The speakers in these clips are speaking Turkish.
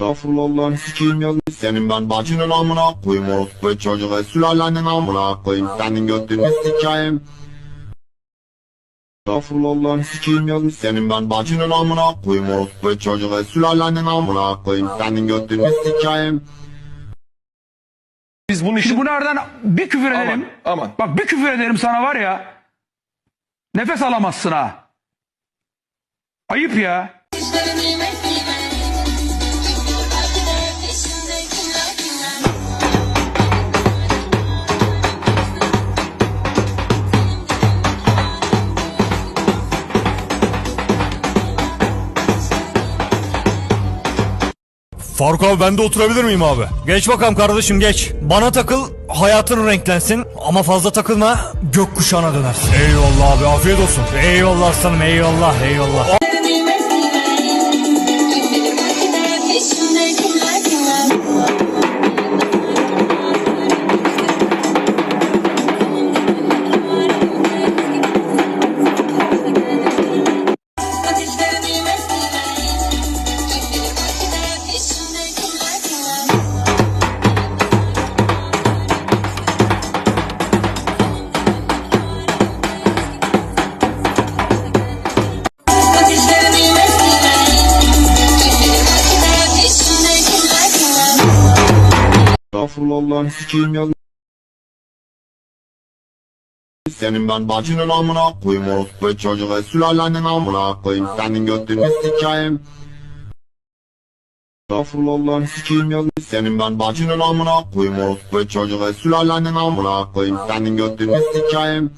Estağfurullah sikeyim yazmış senin ben bacının amına koyayım orospu çocuğu sülalenin amına koyayım senin götünü sikeyim Estağfurullah sikeyim yazmış senin ben bacının amına koyayım orospu çocuğu sülalenin amına koyayım senin götünü sikeyim Biz bunun için... Şimdi bu nereden bir küfür Aman, ederim. aman. Bak bir küfür ederim sana var ya. Nefes alamazsın ha. Ayıp ya. Faruk abi ben de oturabilir miyim abi? Geç bakalım kardeşim geç. Bana takıl hayatın renklensin ama fazla takılma gökkuşağına dönersin. Eyvallah abi afiyet olsun. Eyvallah aslanım eyvallah eyvallah. Estağfurullah sikeyim yazmış senin ben bacının amına koyayım orospu çocuğu sülalenin amına koyayım. Senin götünü sikeyim. Estağfurullah sikeyim yazmış senin ben bacının amına koyayım orospu çocuğu sülalenin amına koyayım. Senin götünü sikeyim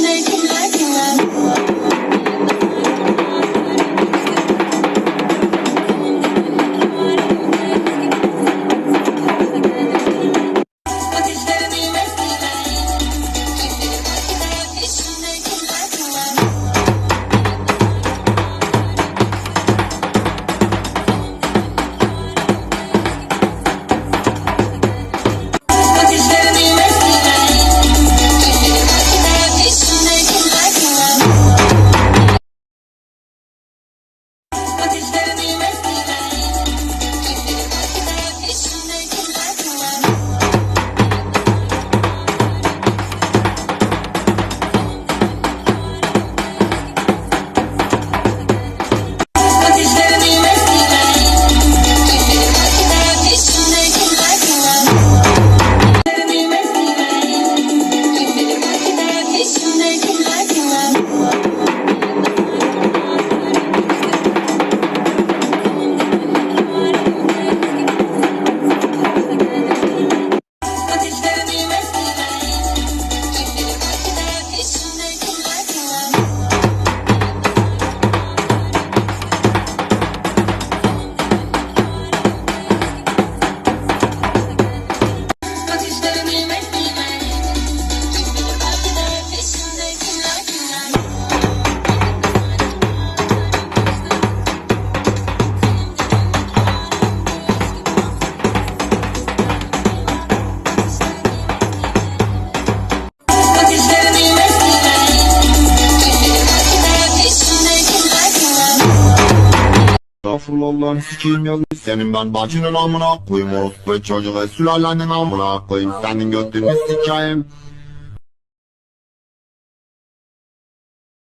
Monday night. standing Estağfurullah sikeyim yazmış senin ben bacının amına koyayım orospu çocuğu sülalenin amına koyayım. Senin götünü sikeyim